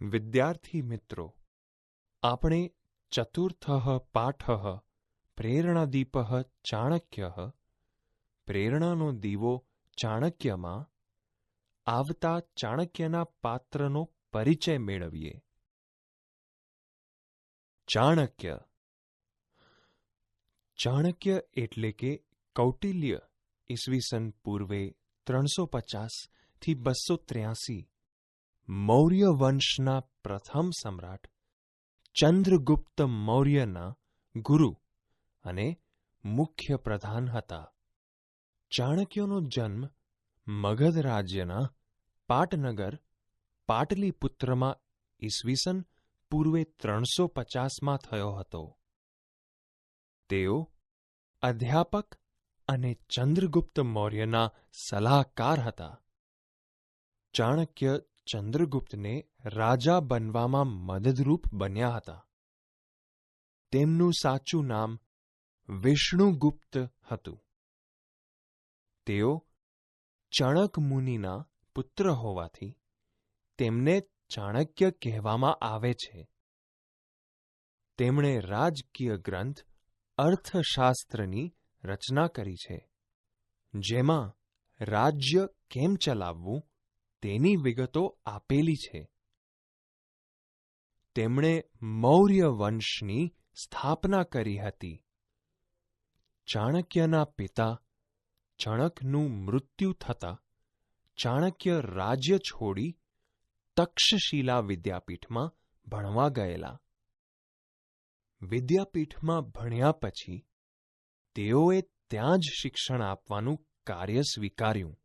વિદ્યાર્થી મિત્રો, આપણે ચતુર્થ પાઠ, પ્રેરણાદીપ ચાણક્ય, પ્રેરણાનો દીવો ચાણક્યમાં આવતા ચાણક્યના પાત્રનો પરિચય મેળવીએ. ચાણક્ય. ચાણક્ય એટલે કે કૌટિલ્ય ઈસવીસન પૂર્વે ત્રણસો પચાસથી બસો ત્ર્યાસી મૌર્ય વંશના પ્રથમ સમ્રાટ ચંદ્રગુપ્ત મૌર્યના ગુરુ અને મુખ્ય પ્રધાન હતા. ચાણક્યનો જન્મ મગધ રાજ્યના પાટનગર પાટલીપુત્રમાં ઈસવીસન પૂર્વે ત્રણસો પચાસમાં થયો હતો. તેઓ અધ્યાપક અને ચંદ્રગુપ્ત મૌર્યના સલાહકાર હતા. ચાણક્ય ચંદ્રગુપ્તને રાજા બનવામાં મદદરૂપ બન્યા હતા. તેમનું સાચું નામ વિષ્ણુગુપ્ત હતું. તેઓ ચણક મુનિના પુત્ર હોવાથી તેમને ચાણક્ય કહેવામાં આવે છે. તેમણે રાજકીય ગ્રંથ અર્થશાસ્ત્રની રચના કરી છે, જેમાં રાજ્ય કેમ ચલાવવું તેની વિગતો આપેલી છે. તેમણે મૌર્ય વંશની સ્થાપના કરી હતી. ચાણક્યના પિતા ચણકનું મૃત્યુ થતાં ચાણક્ય રાજ્ય છોડી તક્ષશિલા વિદ્યાપીઠમાં ભણવા ગયેલા. વિદ્યાપીઠમાં ભણ્યા પછી તેઓએ ત્યાં જ શિક્ષણ આપવાનું કાર્ય સ્વીકાર્યું.